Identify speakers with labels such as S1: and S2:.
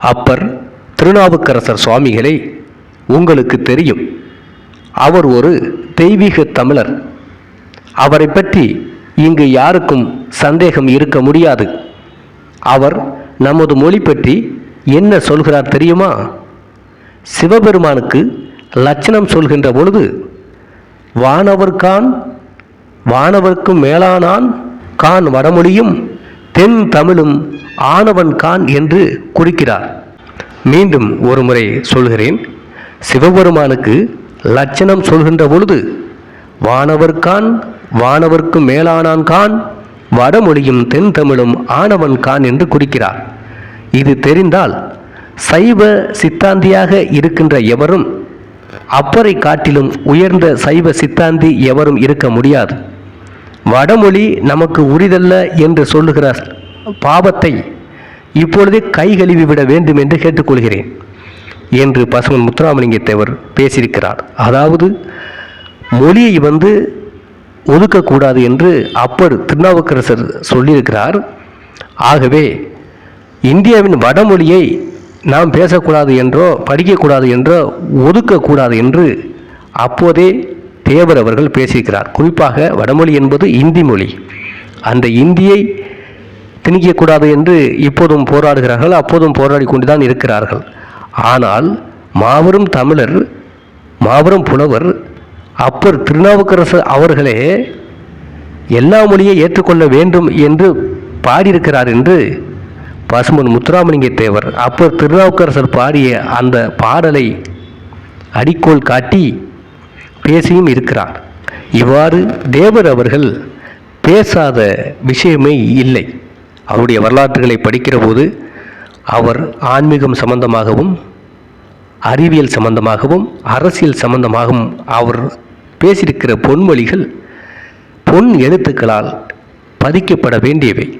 S1: அப்பர் திருநாவுக்கரசர் சுவாமிகளை உங்களுக்கு தெரியும். அவர் ஒரு தெய்வீக தமிழர். அவரை பற்றி இங்கு யாருக்கும் சந்தேகம் இருக்க முடியாது. அவர் நமது மொழி பற்றி என்ன சொல்கிறார் தெரியுமா? சிவபெருமானுக்கு லட்சணம் சொல்கின்ற பொழுது வானவர்கான் வானவர்க்கும் மேலானான் கான் வடமொழியும் தென் தமிழும் ஆனவன் கான் என்று குறிக்கிறார். மீண்டும் ஒரு முறை சொல்கிறேன். சிவபெருமானுக்கு லட்சணம் சொல்கின்ற பொழுது வானவர்கான் வானவர்க்கும் மேலானான் கான் வடமொழியும் தென் தமிழும் ஆனவன் கான் என்று குறிக்கிறார். இது தெரிந்தால் சைவ சித்தாந்தியாக இருக்கின்ற எவரும் அப்பரை காட்டிலும் உயர்ந்த சைவ சித்தாந்தி எவரும் இருக்க முடியாது. வடமொழி நமக்கு உரிதல்ல என்று சொல்லுகிற பாவத்தை இப்பொழுதே கை கழுவி விட வேண்டும் என்று கேட்டுக்கொள்கிறேன் என்று பசுமன் முத்துராமலிங்க தேவர் பேசியிருக்கிறார். அதாவது மொழியை வந்து ஒதுக்கக்கூடாது என்று அப்பர் திருநாவுக்கரசர் சொல்லியிருக்கிறார். ஆகவே இந்தியாவின் வடமொழியை நாம் பேசக்கூடாது என்றோ படிக்கக்கூடாது என்றோ ஒதுக்கக்கூடாது என்று அப்போதே தேவர் அவர்கள் பேசியிருக்கிறார். குறிப்பாக வடமொழி என்பது இந்தி மொழி. அந்த இந்தியை திணிக்கக்கூடாது என்று இப்போதும் போராடுகிறார்கள் அப்போதும் போராடி கொண்டுதான் இருக்கிறார்கள். ஆனால் மாபெரும் தமிழர் மாபெரும் புலவர் அப்பர் திருநாவுக்கரசர் அவர்களே எல்லா மொழியை ஏற்றுக்கொள்ள வேண்டும் என்று பாடியிருக்கிறார் என்று பசுமன் முத்துராமலிங்க தேவர் அப்பர் திருநாவுக்கரசர் பாடிய அந்த பாடலை அடிக்கோல் காட்டி பேசியும் இருக்கிறார். இவ்வாறு தேவர் அவர்கள் பேசாத விஷயமே இல்லை. அவருடைய வரலாற்றுகளை படிக்கிற போது அவர் ஆன்மீகம் சம்பந்தமாகவும் அறிவியல் சம்பந்தமாகவும் அரசியல் சம்பந்தமாகவும் அவர் பேசியிருக்கிற பொன்மொழிகள் பொன் எழுத்துக்களால் பதிக்கப்பட வேண்டியவை.